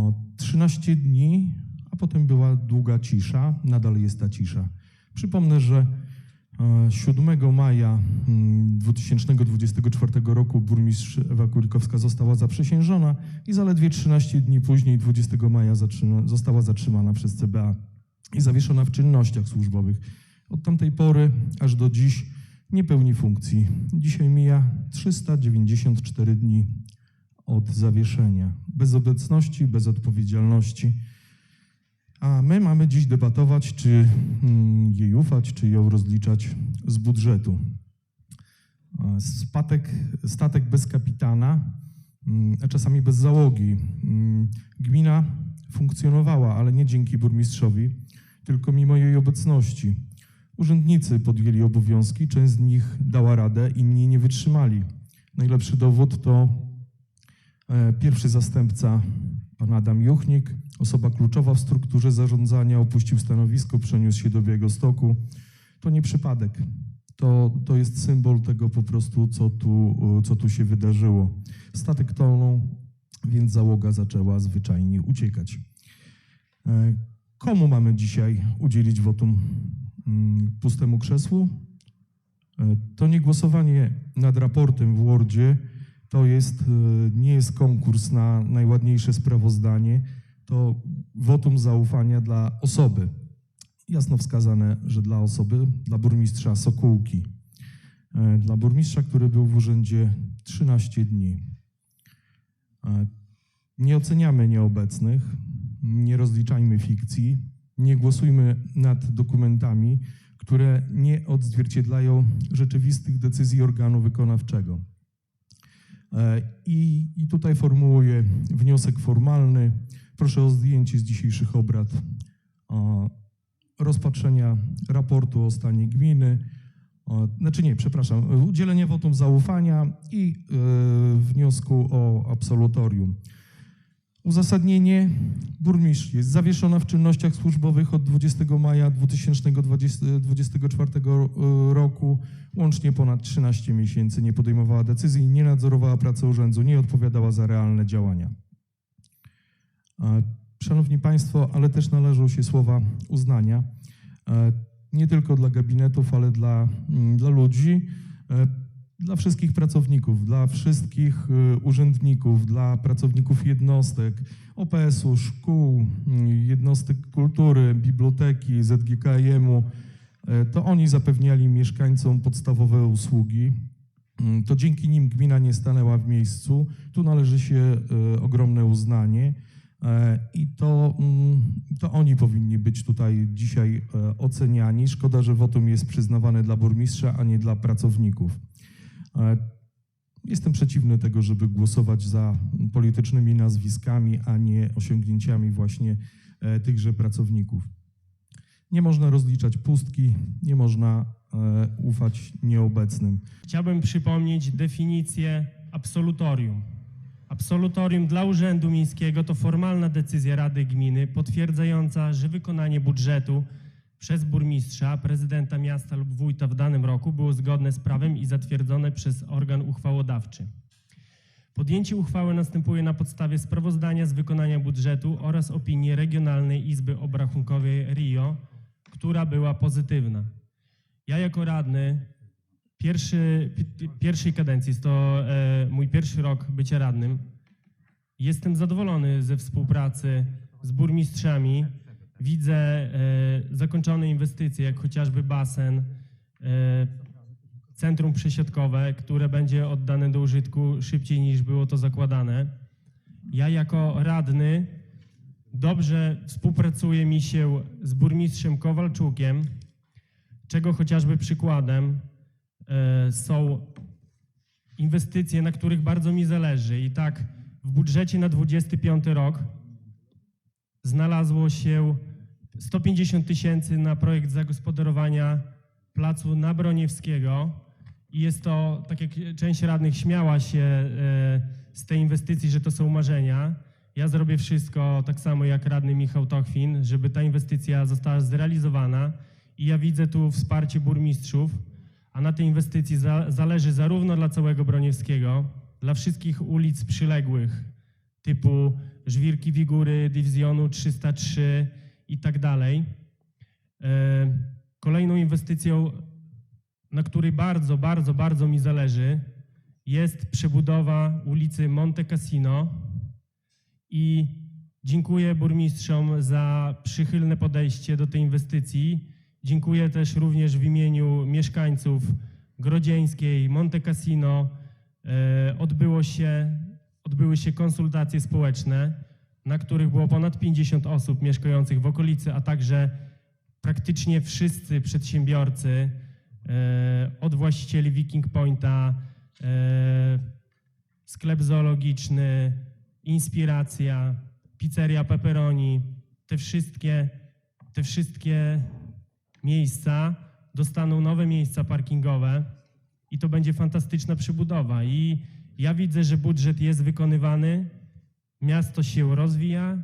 O 13 dni, a potem była długa cisza, nadal jest ta cisza. Przypomnę, że e, 7 maja mm, 2024 roku burmistrz Ewa Kulikowska została zaprzysiężona i zaledwie 13 dni później, 20 maja, została zatrzymana przez CBA i zawieszona w czynnościach służbowych. Od tamtej pory aż do dziś nie pełni funkcji. Dzisiaj mija 394 dni od zawieszenia. Bez obecności, bez odpowiedzialności. A my mamy dziś debatować, czy mm, jej ufać, czy ją rozliczać z budżetu. E, Spatek, statek bez kapitana, mm, a czasami bez załogi. Mm, Gmina funkcjonowała, ale nie dzięki burmistrzowi, tylko mimo jej obecności. Urzędnicy podjęli obowiązki, część z nich dała radę, inni nie wytrzymali. Najlepszy dowód to pierwszy zastępca, pan Adam Juchnik, osoba kluczowa w strukturze zarządzania, opuścił stanowisko, przeniósł się do Białegostoku. To nie przypadek. To, to jest symbol tego po prostu, co tu, e, co tu się wydarzyło. Statek tonął, więc załoga zaczęła zwyczajnie uciekać. E, Komu mamy dzisiaj udzielić wotum mm, pustemu krzesłu? E, To nie głosowanie nad raportem w Wordzie, to jest, e, nie jest konkurs na najładniejsze sprawozdanie, to wotum zaufania dla osoby. Jasno wskazane, że dla osoby, dla burmistrza Sokółki. E, Dla burmistrza, który był w urzędzie 13 dni. E, Nie oceniamy nieobecnych, nie rozliczajmy fikcji, nie głosujmy nad dokumentami, które nie odzwierciedlają rzeczywistych decyzji organu wykonawczego. E, I, I tutaj formułuję wniosek formalny. Proszę o zdjęcie z dzisiejszych obrad o, rozpatrzenia raportu o stanie gminy. O, znaczy nie, przepraszam, udzielenia wotum zaufania i e, wniosku o absolutorium. Uzasadnienie. Burmistrz jest zawieszona w czynnościach służbowych od 20 maja 2024 roku. Łącznie ponad 13 miesięcy nie podejmowała decyzji, nie nadzorowała pracy urzędu, nie odpowiadała za realne działania. E, Szanowni Państwo, ale też należą się słowa uznania. e, Nie tylko dla gabinetów, ale dla, mm, dla ludzi, e, dla wszystkich pracowników, dla wszystkich e, urzędników, dla pracowników jednostek, OPS-u, szkół, mm, jednostek kultury, biblioteki, ZGKM-u. E, To oni zapewniali mieszkańcom podstawowe usługi. To dzięki nim gmina nie stanęła w miejscu. Tu należy się ogromne uznanie. I to, mm, to oni powinni być tutaj dzisiaj oceniani. Szkoda, że wotum jest przyznawane dla burmistrza, a nie dla pracowników. E, Jestem przeciwny tego, żeby głosować za politycznymi nazwiskami, a nie osiągnięciami właśnie e, tychże pracowników. Nie można rozliczać pustki, nie można e, ufać nieobecnym. Chciałbym przypomnieć definicję absolutorium. Absolutorium dla Urzędu Miejskiego to formalna decyzja Rady Gminy potwierdzająca, że wykonanie budżetu przez burmistrza, prezydenta miasta lub wójta w danym roku było zgodne z prawem i zatwierdzone przez organ uchwałodawczy. Podjęcie uchwały następuje na podstawie sprawozdania z wykonania budżetu oraz opinii Regionalnej Izby Obrachunkowej RIO, która była pozytywna. Ja jako radny pierwszy, pi- pierwszej kadencji, jest to e, mój pierwszy rok bycia radnym, jestem zadowolony ze współpracy z burmistrzami. Widzę e, zakończone inwestycje, jak chociażby basen, e, centrum przesiadkowe, które będzie oddane do użytku szybciej niż było to zakładane. Ja jako radny dobrze współpracuję mi się z burmistrzem Kowalczukiem, czego chociażby przykładem e, są inwestycje, na których bardzo mi zależy. I tak w budżecie na 25 rok znalazło się 150 tysięcy na projekt zagospodarowania placu Nabroniewskiego i jest to, tak jak część radnych śmiała się e, z tej inwestycji, że to są marzenia. Ja zrobię wszystko, tak samo jak radny Michał Tochwin, żeby ta inwestycja została zrealizowana i ja widzę tu wsparcie burmistrzów, a na tej inwestycji za, zależy zarówno dla całego Broniewskiego, dla wszystkich ulic przyległych, typu żwirki Wigury, Dywizjonu 303 i tak dalej. E, Kolejną inwestycją, na której bardzo, bardzo, bardzo mi zależy, jest przebudowa ulicy Monte Cassino i dziękuję burmistrzom za przychylne podejście do tej inwestycji. Dziękuję też również w imieniu mieszkańców Grodzieńskiej, Monte Cassino. E, Odbyło się, odbyły się konsultacje społeczne, na których było ponad 50 osób mieszkających w okolicy, a także praktycznie wszyscy przedsiębiorcy, e, od właścicieli Viking Pointa, e, sklep zoologiczny, Inspiracja, pizzeria Pepperoni, te wszystkie, te wszystkie miejsca dostaną nowe miejsca parkingowe i to będzie fantastyczna przebudowa. I ja widzę, że budżet jest wykonywany, miasto się rozwija,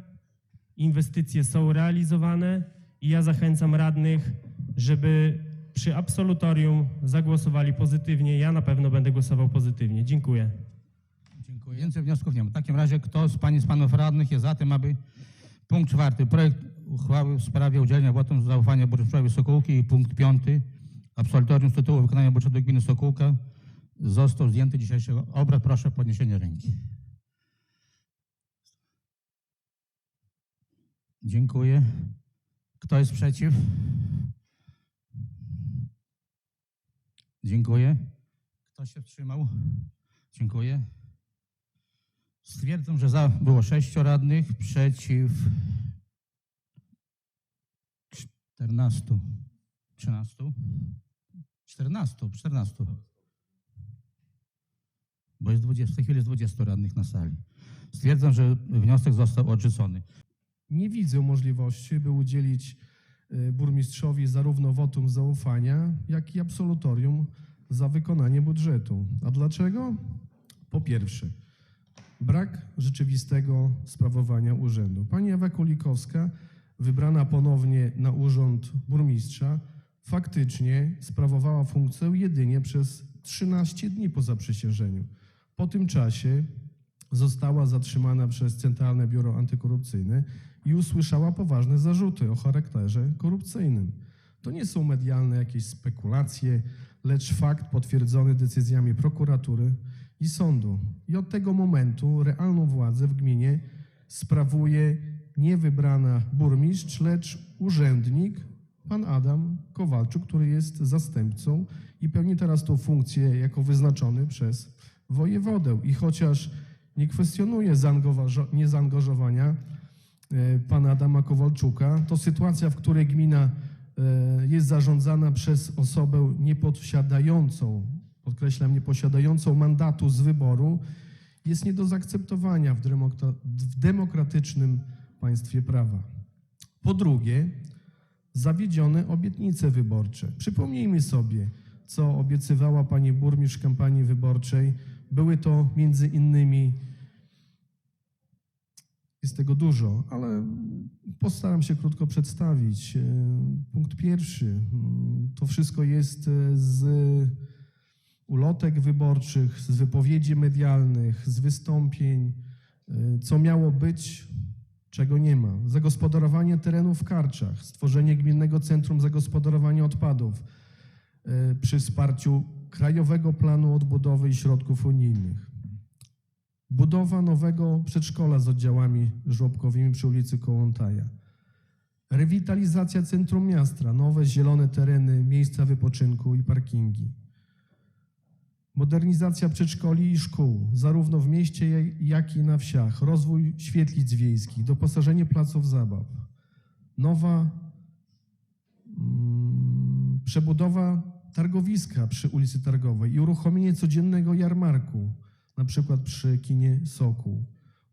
inwestycje są realizowane i ja zachęcam radnych, żeby przy absolutorium zagłosowali pozytywnie. Ja na pewno będę głosował pozytywnie. Dziękuję. Dziękuję. Więcej wniosków nie ma. W takim razie kto z Pani z Panów Radnych jest za tym, aby punkt czwarty, projekt uchwały w sprawie udzielenia wotum zaufania burmistrzowi Sokółki i punkt piąty, absolutorium z tytułu wykonania budżetu gminy Sokółka został zdjęty dzisiejszego obrad. Proszę o podniesienie ręki. Dziękuję. Kto jest przeciw? Dziękuję. Kto się wstrzymał? Dziękuję. Stwierdzam, że za było sześciu radnych, przeciw czternastu, trzynastu, czternastu, czternastu. Bo jest 20, w tej chwili jest 20 radnych na sali. Stwierdzam, że wniosek został odrzucony. Nie widzę możliwości, by udzielić y, burmistrzowi zarówno wotum zaufania, jak i absolutorium za wykonanie budżetu. A dlaczego? Po pierwsze, brak rzeczywistego sprawowania urzędu. Pani Ewa Kulikowska, wybrana ponownie na urząd burmistrza, faktycznie sprawowała funkcję jedynie przez 13 dni po zaprzysiężeniu. Po tym czasie została zatrzymana przez Centralne Biuro Antykorupcyjne i usłyszała poważne zarzuty o charakterze korupcyjnym. To nie są medialne jakieś spekulacje, lecz fakt potwierdzony decyzjami prokuratury i sądu. I od tego momentu realną władzę w gminie sprawuje nie wybrana burmistrz, lecz urzędnik, pan Adam Kowalczuk, który jest zastępcą i pełni teraz tą funkcję jako wyznaczony przez wojewodę. I chociaż nie kwestionuję zaangażo- niezaangażowania e, pana Adama Kowalczuka, to sytuacja, w której gmina e, jest zarządzana przez osobę nieposiadającą, podkreślam, nieposiadającą mandatu z wyboru, jest nie do zaakceptowania w, demokra- w demokratycznym państwie prawa. Po drugie, zawiedzione obietnice wyborcze. Przypomnijmy sobie, co obiecywała pani burmistrz kampanii wyborczej. Były to między innymi jest tego dużo, ale postaram się krótko przedstawić. E, Punkt pierwszy. Mm, To wszystko jest e, z ulotek wyborczych, z wypowiedzi medialnych, z wystąpień, e, co miało być, czego nie ma. Zagospodarowanie terenów w Karczach, stworzenie Gminnego Centrum Zagospodarowania Odpadów przy wsparciu Krajowego Planu Odbudowy i Środków Unijnych. Budowa nowego przedszkola z oddziałami żłobkowymi przy ulicy Kołątaja. Rewitalizacja centrum miasta, nowe zielone tereny, miejsca wypoczynku i parkingi. Modernizacja przedszkoli i szkół, zarówno w mieście, jak i na wsiach. Rozwój świetlic wiejskich, doposażenie placów zabaw. Nowa mm, przebudowa targowiska przy ulicy Targowej i uruchomienie codziennego jarmarku, na przykład przy kinie Sokół.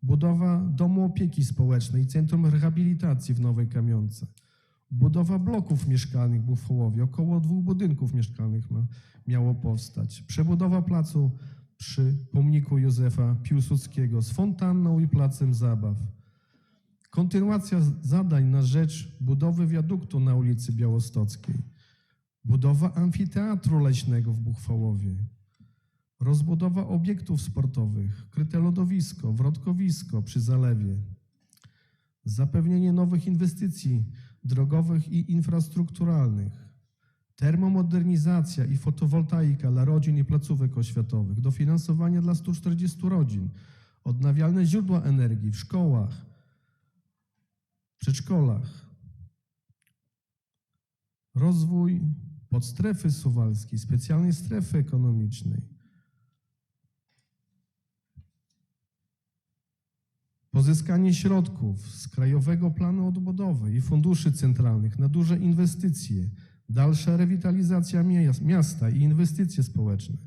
Budowa domu opieki społecznej centrum rehabilitacji w Nowej Kamionce. Budowa bloków mieszkalnych w Bufołowie. Około dwóch budynków mieszkalnych ma, miało powstać. Przebudowa placu przy pomniku Józefa Piłsudskiego z fontanną i placem zabaw. Kontynuacja zadań na rzecz budowy wiaduktu na ulicy Białostockiej. Budowa amfiteatru leśnego w Buchwałowie. Rozbudowa obiektów sportowych, kryte lodowisko, wrotkowisko przy zalewie. zapewnienie nowych inwestycji drogowych i infrastrukturalnych, termomodernizacja i fotowoltaika dla rodzin i placówek oświatowych, dofinansowanie dla 140 rodzin, odnawialne źródła energii w szkołach, przedszkolach, rozwój podstrefy suwalskiej, specjalnej strefy ekonomicznej, pozyskanie środków z Krajowego Planu Odbudowy i funduszy centralnych na duże inwestycje, dalsza rewitalizacja mias- miasta i inwestycje społeczne.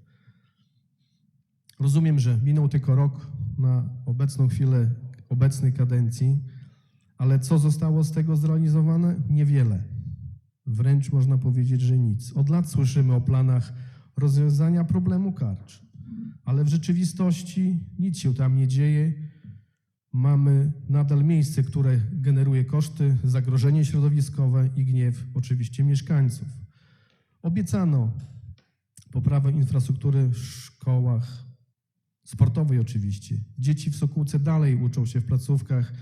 Rozumiem, że minął tylko rok na obecną chwilę obecnej kadencji, ale co zostało z tego zrealizowane? Niewiele. Wręcz można powiedzieć, że nic. Od lat słyszymy o planach rozwiązania problemu karcz, ale w rzeczywistości nic się tam nie dzieje. Mamy nadal miejsce, które generuje koszty, zagrożenie środowiskowe i gniew oczywiście mieszkańców. Obiecano poprawę infrastruktury w szkołach, sportowej oczywiście. Dzieci w Sokółce dalej uczą się w placówkach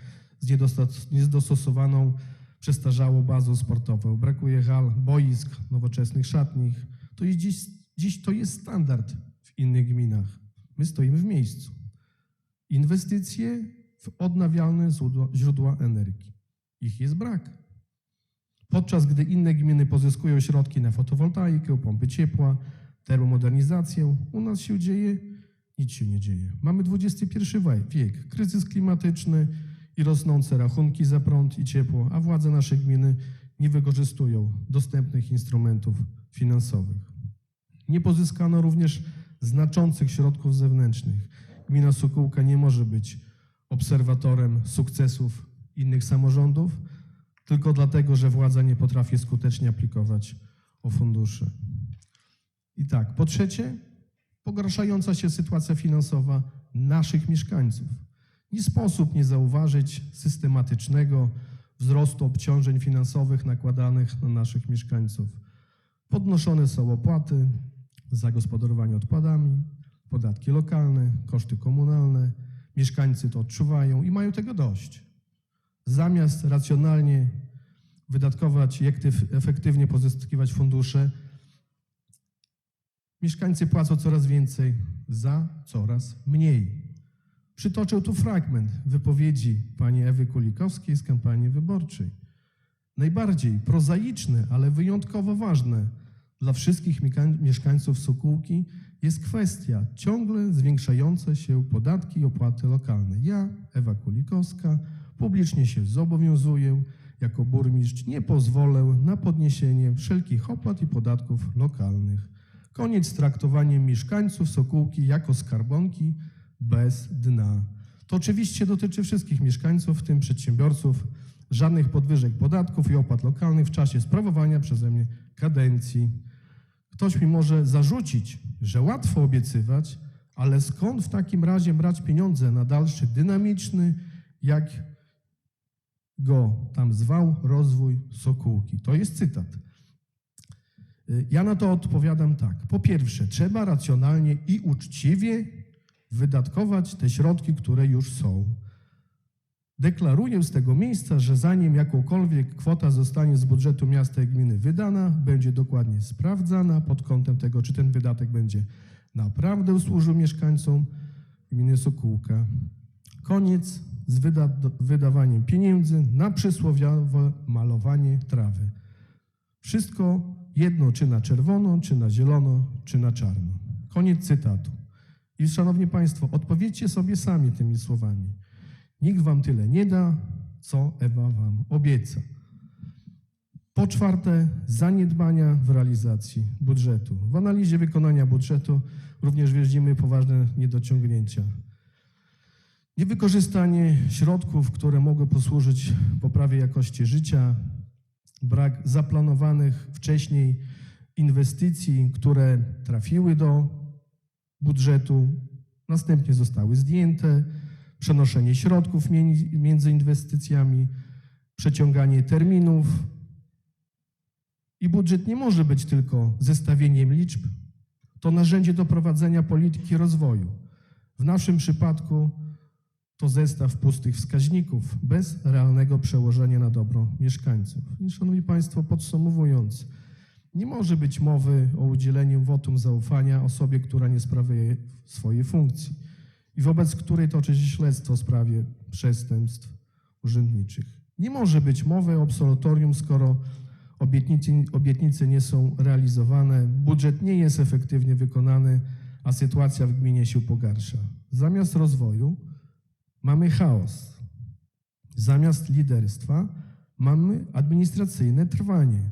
z niedostosowaną, przestarzałą bazą sportową. Brakuje hal, boisk, nowoczesnych szatnich. To jest dziś, dziś to jest standard w innych gminach. My stoimy w miejscu. Inwestycje w odnawialne źródła, energii. Ich jest brak. Podczas gdy inne gminy pozyskują środki na fotowoltaikę, pompy ciepła, termomodernizację, u nas się dzieje, nic się nie dzieje. Mamy XXI wiek, kryzys klimatyczny i rosnące rachunki za prąd i ciepło, a władze naszej gminy nie wykorzystują dostępnych instrumentów finansowych. Nie pozyskano również znaczących środków zewnętrznych. Gmina Sokółka nie może być obserwatorem sukcesów innych samorządów, tylko dlatego, że władza nie potrafi skutecznie aplikować o fundusze. I tak, po trzecie, pogarszająca się sytuacja finansowa naszych mieszkańców. Nie sposób nie zauważyć systematycznego wzrostu obciążeń finansowych nakładanych na naszych mieszkańców. Podnoszone są opłaty za gospodarowanie odpadami, podatki lokalne, koszty komunalne. Mieszkańcy to odczuwają i mają tego dość. Zamiast racjonalnie wydatkować i ektyw- efektywnie pozyskiwać fundusze, mieszkańcy płacą coraz więcej za coraz mniej. Przytoczę tu fragment wypowiedzi pani Ewy Kulikowskiej z kampanii wyborczej. Najbardziej prozaiczne, ale wyjątkowo ważne dla wszystkich mieszkańców Sokółki jest kwestia ciągle zwiększające się podatki i opłaty lokalne. Ja, Ewa Kulikowska, publicznie się zobowiązuję, jako burmistrz nie pozwolę na podniesienie wszelkich opłat i podatków lokalnych. Koniec z traktowaniem mieszkańców Sokółki jako skarbonki bez dna. To oczywiście dotyczy wszystkich mieszkańców, w tym przedsiębiorców. Żadnych podwyżek podatków i opłat lokalnych w czasie sprawowania przeze mnie kadencji. Ktoś mi może zarzucić, że łatwo obiecywać, ale skąd w takim razie brać pieniądze na dalszy dynamiczny, jak go tam zwał, rozwój Sokółki? To jest cytat. Ja na to odpowiadam tak. Po pierwsze, trzeba racjonalnie i uczciwie wydatkować te środki, które już są. Deklaruję z tego miejsca, że zanim jakąkolwiek kwota zostanie z budżetu miasta i gminy wydana, będzie dokładnie sprawdzana pod kątem tego, czy ten wydatek będzie naprawdę służył mieszkańcom gminy Sokółka. Koniec z wyda wydawaniem pieniędzy na przysłowiowe malowanie trawy. Wszystko jedno, czy na czerwono, czy na zielono, czy na czarno. Koniec cytatu. I szanowni Państwo, odpowiedzcie sobie sami tymi słowami. Nikt wam tyle nie da, co Ewa wam obieca. Po czwarte, zaniedbania w realizacji budżetu. W analizie wykonania budżetu również widzimy poważne niedociągnięcia. Niewykorzystanie środków, które mogły posłużyć poprawie jakości życia, brak zaplanowanych wcześniej inwestycji, które trafiły do budżetu, następnie zostały zdjęte, przenoszenie środków między- inwestycjami, przeciąganie terminów. I budżet nie może być tylko zestawieniem liczb, to narzędzie do prowadzenia polityki rozwoju. W naszym przypadku to zestaw pustych wskaźników bez realnego przełożenia na dobro mieszkańców. I szanowni państwo, podsumowując, nie może być mowy o udzieleniu wotum zaufania osobie, która nie sprawuje swojej funkcji i wobec której toczy się śledztwo w sprawie przestępstw urzędniczych. Nie może być mowy o absolutorium, skoro obietnicy, obietnice nie są realizowane, budżet nie jest efektywnie wykonany, a sytuacja w gminie się pogarsza. Zamiast rozwoju mamy chaos. Zamiast liderstwa mamy administracyjne trwanie.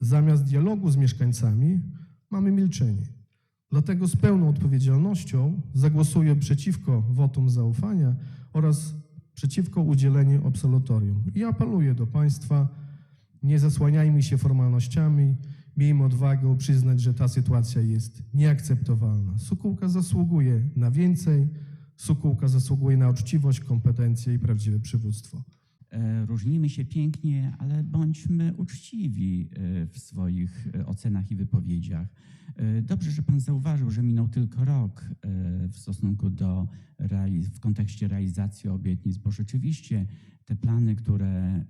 Zamiast dialogu z mieszkańcami mamy milczenie. Dlatego z pełną odpowiedzialnością zagłosuję przeciwko wotum zaufania oraz przeciwko udzieleniu absolutorium. I apeluję do Państwa, nie zasłaniajmy się formalnościami, miejmy odwagę przyznać, że ta sytuacja jest nieakceptowalna. Sokółka zasługuje na więcej, Sokółka zasługuje na uczciwość, kompetencje i prawdziwe przywództwo. E, Różnimy się pięknie, ale bądźmy uczciwi e, w swoich e, ocenach i wypowiedziach. Dobrze, że Pan zauważył, że minął tylko rok w stosunku do w kontekście realizacji obietnic, bo rzeczywiście te plany, które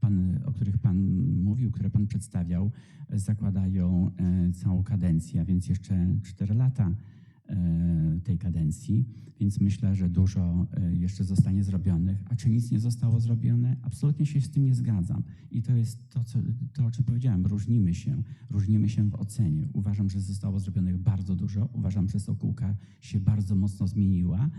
pan, o których Pan mówił, które Pan przedstawiał, zakładają całą kadencję, a więc jeszcze 4 lata tej kadencji, więc myślę, że dużo e, jeszcze zostanie zrobionych. A czy nic nie zostało zrobione? Absolutnie się z tym nie zgadzam. I to jest to, co, to o czym powiedziałem. Różnimy się. Różnimy się w ocenie. Uważam, że zostało zrobionych bardzo dużo. Uważam, że Sokółka się bardzo mocno zmieniła.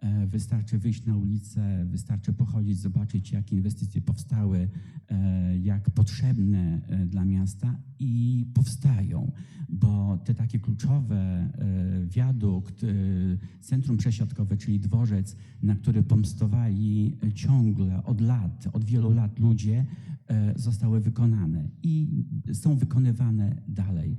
E, Wystarczy wyjść na ulicę, wystarczy pochodzić, zobaczyć, jakie inwestycje powstały, e, jak potrzebne e, dla miasta i powstają, bo te takie kluczowe e, wiadukt, e, centrum przesiadkowe, czyli dworzec, na który pomstowali ciągle od lat, od wielu lat ludzie, e, zostały wykonane i są wykonywane dalej.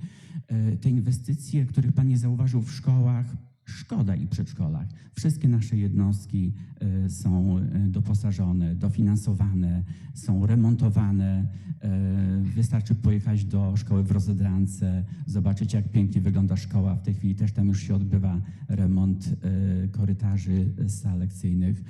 E, Te inwestycje, których Pan nie zauważył w szkołach, Szkoda i przedszkolach. Wszystkie nasze jednostki e, są e, doposażone, dofinansowane, są remontowane. E, Wystarczy pojechać do szkoły w Rozedrance, zobaczyć jak pięknie wygląda szkoła. W tej chwili też tam już się odbywa remont korytarzy sal lekcyjnych.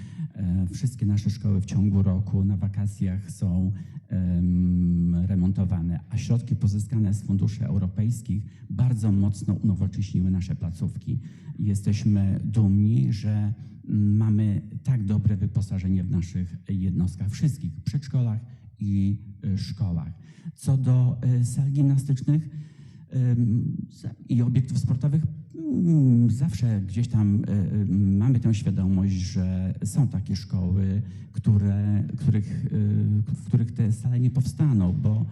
Wszystkie nasze szkoły w ciągu roku na wakacjach są em, remontowane, a środki pozyskane z funduszy europejskich bardzo mocno unowocześniły nasze placówki. Jesteśmy dumni, że mm, mamy tak dobre wyposażenie w naszych jednostkach, wszystkich przedszkolach i y, szkołach. Co do y, sal gimnastycznych i obiektów sportowych, mm, zawsze gdzieś tam y, mamy tę świadomość, że są takie szkoły, które, których, w których te sale nie powstaną, bo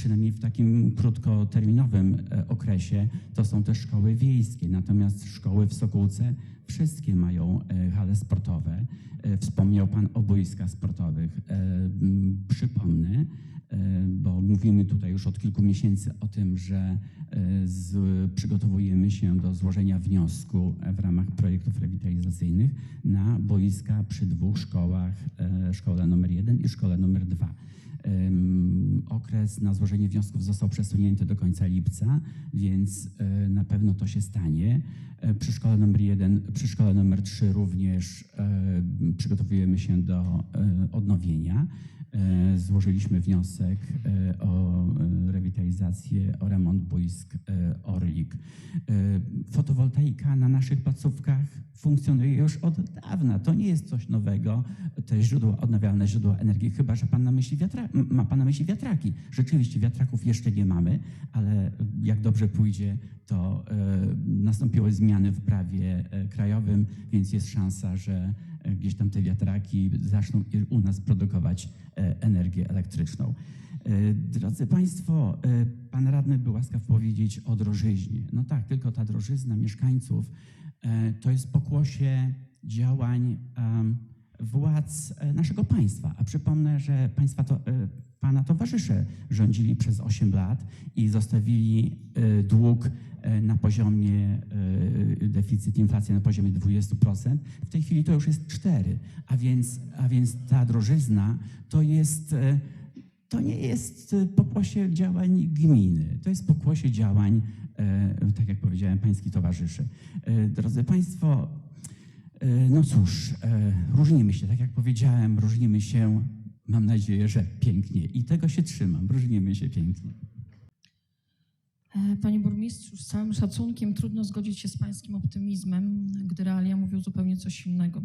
przynajmniej w takim krótkoterminowym e, okresie to są też szkoły wiejskie. Natomiast szkoły w Sokółce wszystkie mają e, hale sportowe. E, Wspomniał Pan o boiskach sportowych. Przypomnę, bo mówimy tutaj już od kilku miesięcy o tym, że z, przygotowujemy się do złożenia wniosku w ramach projektów rewitalizacyjnych na boiska przy dwóch szkołach, szkole numer jeden i szkole numer dwa. Okres na złożenie wniosków został przesunięty do końca lipca, więc e, na pewno to się stanie. E, Przy szkole numer 1, przy szkole numer 3 również e, przygotowujemy się do odnowienia. E, Złożyliśmy wniosek e, o e, rewitalizację, o remont boisk Orlik. Fotowoltaika na naszych placówkach funkcjonuje już od dawna. To nie jest coś nowego. Te źródła, odnawialne źródła energii, chyba że pan na myśli wiatra, ma pan na myśli wiatraki. Rzeczywiście wiatraków jeszcze nie mamy, ale jak dobrze pójdzie, to nastąpiły zmiany w prawie krajowym, więc jest szansa, że gdzieś tam te wiatraki zaczną u nas produkować e, energię elektryczną. E, Drodzy Państwo, e, Pan Radny był łaskaw powiedzieć o drożyźnie. No tak, tylko ta drożyzna mieszkańców to jest pokłosie działań władz naszego państwa. A przypomnę, że państwa to, Pana towarzysze rządzili przez 8 lat i zostawili e, dług e, na poziomie, e, deficyt, inflacja na poziomie 20%. W tej chwili to już jest 4, a więc, a więc ta drożyzna to jest to nie jest pokłosie działań gminy, to jest pokłosie działań, tak jak powiedziałem, pańskich towarzyszy. Drodzy Państwo, No cóż, różnimy się, tak jak powiedziałem, różnimy się, mam nadzieję, że pięknie i tego się trzymam, różnimy się pięknie. E, Panie burmistrzu, z całym szacunkiem trudno zgodzić się z pańskim optymizmem, gdy realia mówią zupełnie coś innego.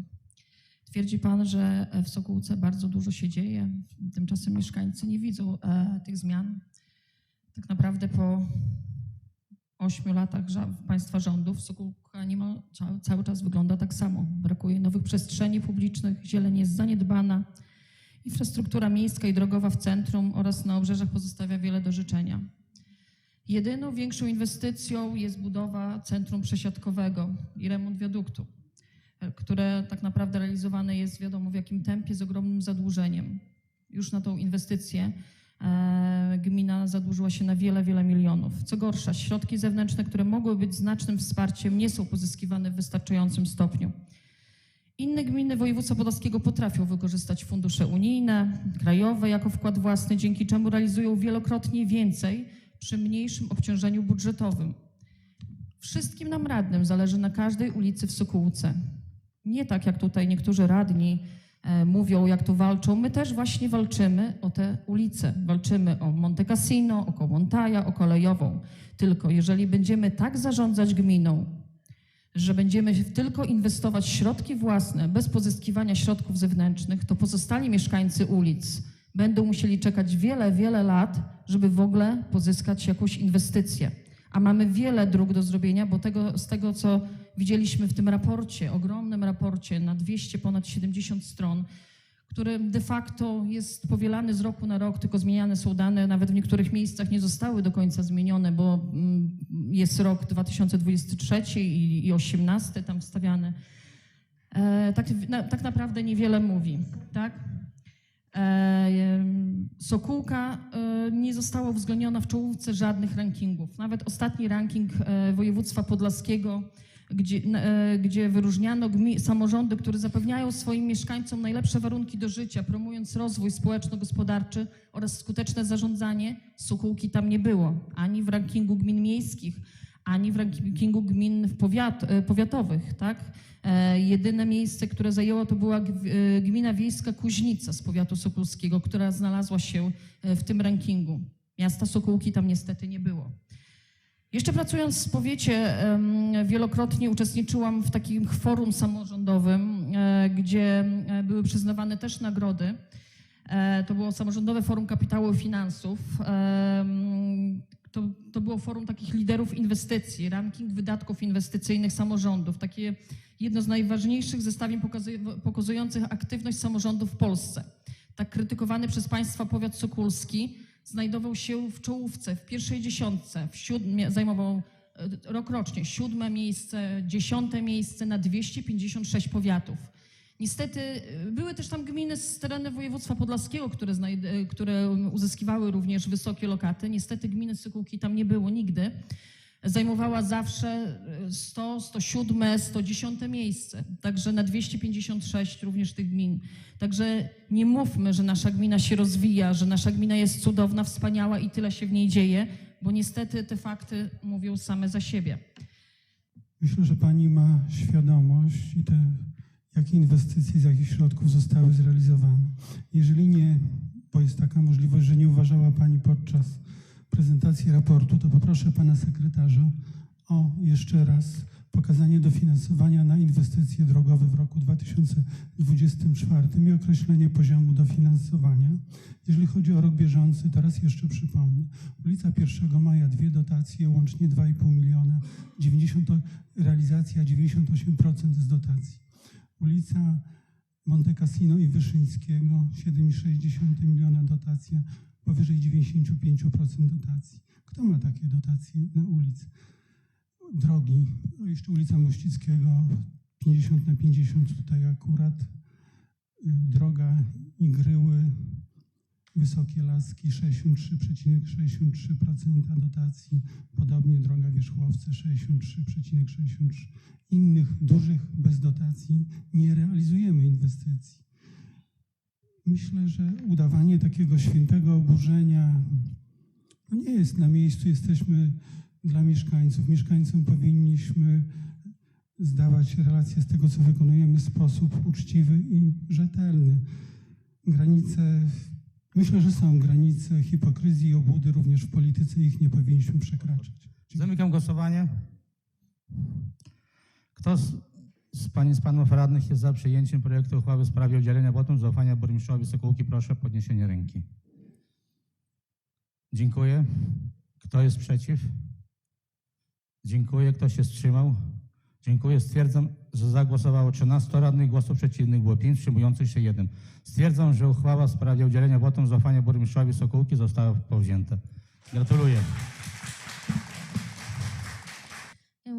Twierdzi pan, że w Sokółce bardzo dużo się dzieje, tymczasem mieszkańcy nie widzą e, tych zmian. Tak naprawdę po ośmiu latach państwa rządów Sokółka niemal ca- cały czas wygląda tak samo. Brakuje nowych przestrzeni publicznych, zieleń jest zaniedbana, infrastruktura miejska i drogowa w centrum oraz na obrzeżach pozostawia wiele do życzenia. Jedyną większą inwestycją jest budowa centrum przesiadkowego i remont wiaduktu, które tak naprawdę realizowane jest wiadomo w jakim tempie z ogromnym zadłużeniem. Już na tą inwestycję e, gmina zadłużyła się na wiele, wiele milionów. Co gorsza, środki zewnętrzne, które mogły być znacznym wsparciem, nie są pozyskiwane w wystarczającym stopniu. Inne gminy województwa podlaskiego potrafią wykorzystać fundusze unijne, krajowe jako wkład własny, dzięki czemu realizują wielokrotnie więcej przy mniejszym obciążeniu budżetowym. Wszystkim nam radnym zależy na każdej ulicy w Sokółce. Nie tak jak tutaj niektórzy radni e, mówią, jak to walczą. My też właśnie walczymy o te ulice. Walczymy o Monte Cassino, o Kołątaja, o Kolejową. Tylko jeżeli będziemy tak zarządzać gminą, że będziemy tylko inwestować środki własne bez pozyskiwania środków zewnętrznych, to pozostali mieszkańcy ulic będą musieli czekać wiele, wiele lat, żeby w ogóle pozyskać jakąś inwestycję. A mamy wiele dróg do zrobienia, bo tego, z tego, co widzieliśmy w tym raporcie, ogromnym raporcie na 200, ponad 70 stron, który de facto jest powielany z roku na rok, tylko zmieniane są dane, nawet w niektórych miejscach nie zostały do końca zmienione, bo mm, jest rok 2023 i, i 18 tam wstawiany. E, tak, tak naprawdę niewiele mówi, tak? E, Sokółka e, nie została uwzględniona w czołówce żadnych rankingów. Nawet ostatni ranking województwa podlaskiego, gdzie, e, gdzie wyróżniano samorządy, które zapewniają swoim mieszkańcom najlepsze warunki do życia, promując rozwój społeczno-gospodarczy oraz skuteczne zarządzanie, Sokółki tam nie było. Ani w rankingu gmin miejskich, ani w rankingu gmin powiat, e, powiatowych. Tak? E, Jedyne miejsce, które zajęło, to była gmina wiejska Kuźnica z powiatu sokolskiego, która znalazła się w tym rankingu. Miasta Sokółki tam niestety nie było. Jeszcze pracując w powiecie, wielokrotnie uczestniczyłam w takim forum samorządowym, e, gdzie e, były przyznawane też nagrody. E, To było samorządowe forum kapitału i finansów. To, to było forum takich liderów inwestycji, ranking wydatków inwestycyjnych samorządów. Takie jedno z najważniejszych zestawień pokazuj- pokazujących aktywność samorządu w Polsce. Tak krytykowany przez państwa powiat sokulski znajdował się w czołówce, w pierwszej dziesiątce, w siódmie, zajmował e, rok rocznie siódme miejsce, dziesiąte miejsce na 256 powiatów. Niestety e, były też tam gminy z terenu województwa podlaskiego, które, e, które uzyskiwały również wysokie lokaty. Niestety gminy Sokółki tam nie było nigdy. Zajmowała zawsze e, 100, 107, 110 miejsce, także na 256 również tych gmin. Także nie mówmy, że nasza gmina się rozwija, że nasza gmina jest cudowna, wspaniała i tyle się w niej dzieje, bo niestety te fakty mówią same za siebie. Myślę, że Pani ma świadomość i te, jakie inwestycje z jakich środków zostały zrealizowane. Jeżeli nie, bo jest taka możliwość, że nie uważała Pani podczas prezentacji raportu, to poproszę Pana sekretarza o jeszcze raz pokazanie dofinansowania na inwestycje drogowe w roku 2024 i określenie poziomu dofinansowania. Jeżeli chodzi o rok bieżący, to raz jeszcze przypomnę. Ulica 1 Maja, dwie dotacje, łącznie 2,5 miliona, 90, realizacja 98% z dotacji. Ulica Monte Cassino i Wyszyńskiego, 7,6 miliona dotacja, powyżej 95% dotacji. Kto ma takie dotacje na ulicy? Drogi, no jeszcze ulica Mościckiego, 50 na 50 tutaj akurat. Y, Droga Igryły, Wysokie Laski 63,63% dotacji, podobnie droga Wierzchłowce 63,63%. Innych dużych bez dotacji nie realizujemy inwestycji. Myślę, że udawanie takiego świętego oburzenia no nie jest na miejscu. Jesteśmy dla mieszkańców. Mieszkańcom powinniśmy zdawać relacje z tego, co wykonujemy w sposób uczciwy i rzetelny. Granice, myślę, że są granice hipokryzji i obłudy również w polityce, ich nie powinniśmy przekraczać. Zamykam głosowanie. Kto z, z Pań i z Panów Radnych jest za przyjęciem projektu uchwały w sprawie udzielenia wotum zaufania burmistrzowi Sokółki? Proszę o podniesienie ręki. Dziękuję. Kto jest przeciw? Dziękuję. Kto się wstrzymał? Dziękuję. Stwierdzam, że zagłosowało 13 radnych, głosów przeciwnych było 5, wstrzymujących się 1. Stwierdzam, że uchwała w sprawie udzielenia wotum zaufania burmistrzowi Sokółki została powzięta. Gratuluję.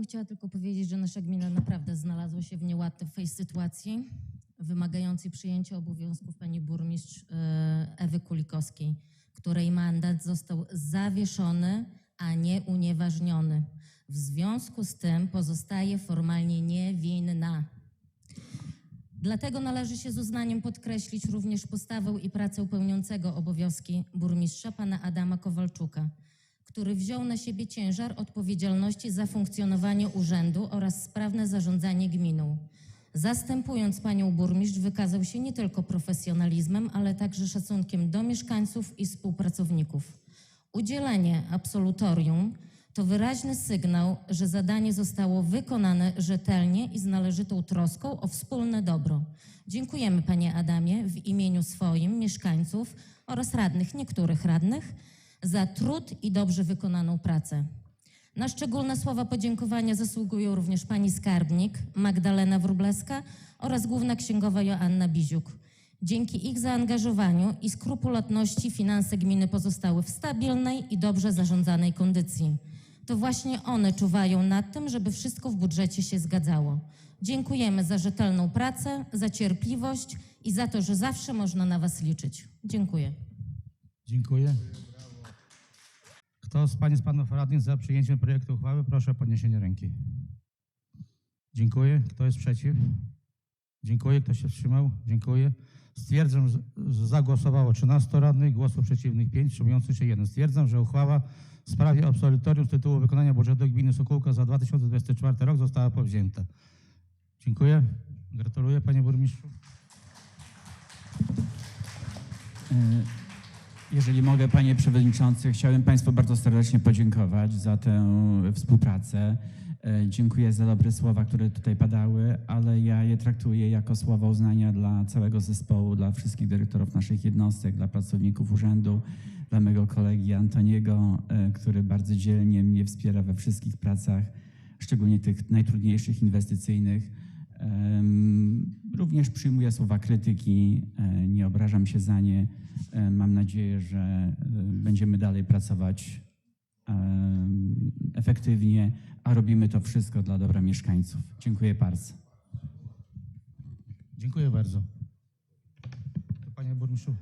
Chciała tylko powiedzieć, że nasza gmina naprawdę znalazła się w niełatwej sytuacji, wymagającej przyjęcia obowiązków pani burmistrz e, Ewy Kulikowskiej, której mandat został zawieszony, a nie unieważniony. W związku z tym pozostaje formalnie niewinna. Dlatego należy się z uznaniem podkreślić również postawę i pracę pełniącego obowiązki burmistrza pana Adama Kowalczuka, który wziął na siebie ciężar odpowiedzialności za funkcjonowanie urzędu oraz sprawne zarządzanie gminą. Zastępując panią burmistrz, wykazał się nie tylko profesjonalizmem, ale także szacunkiem do mieszkańców i współpracowników. Udzielenie absolutorium to wyraźny sygnał, że zadanie zostało wykonane rzetelnie i z należytą troską o wspólne dobro. Dziękujemy panie Adamie w imieniu swoim, mieszkańców oraz radnych, niektórych radnych, za trud i dobrze wykonaną pracę. Na szczególne słowa podziękowania zasługują również pani skarbnik Magdalena Wróbleska oraz główna księgowa Joanna Biziuk. Dzięki ich zaangażowaniu i skrupulatności finanse gminy pozostały w stabilnej i dobrze zarządzanej kondycji. To właśnie one czuwają nad tym, żeby wszystko w budżecie się zgadzało. Dziękujemy za rzetelną pracę, za cierpliwość i za to, że zawsze można na Was liczyć. Dziękuję. Dziękuję. Kto z Pań i z Panów Radnych za przyjęciem projektu uchwały? Proszę o podniesienie ręki. Dziękuję. Kto jest przeciw? Dziękuję. Kto się wstrzymał? Dziękuję. Stwierdzam, że- zagłosowało 13 radnych, głosów przeciwnych 5, wstrzymujących się 1. Stwierdzam, że uchwała w sprawie absolutorium z tytułu wykonania budżetu gminy Sokółka za 2024 rok została powzięta. Dziękuję. Gratuluję Panie Burmistrzu. Jeżeli mogę, panie przewodniczący, chciałem państwu bardzo serdecznie podziękować za tę współpracę. E, Dziękuję za dobre słowa, które tutaj padały, ale ja je traktuję jako słowa uznania dla całego zespołu, dla wszystkich dyrektorów naszych jednostek, dla pracowników urzędu, dla mego kolegi Antoniego, e, który bardzo dzielnie mnie wspiera we wszystkich pracach, szczególnie tych najtrudniejszych inwestycyjnych. Również przyjmuję słowa krytyki, e, nie obrażam się za nie. E, Mam nadzieję, że e, będziemy dalej pracować efektywnie, a robimy to wszystko dla dobra mieszkańców. Dziękuję bardzo. Dziękuję bardzo. Panie Burmistrzu.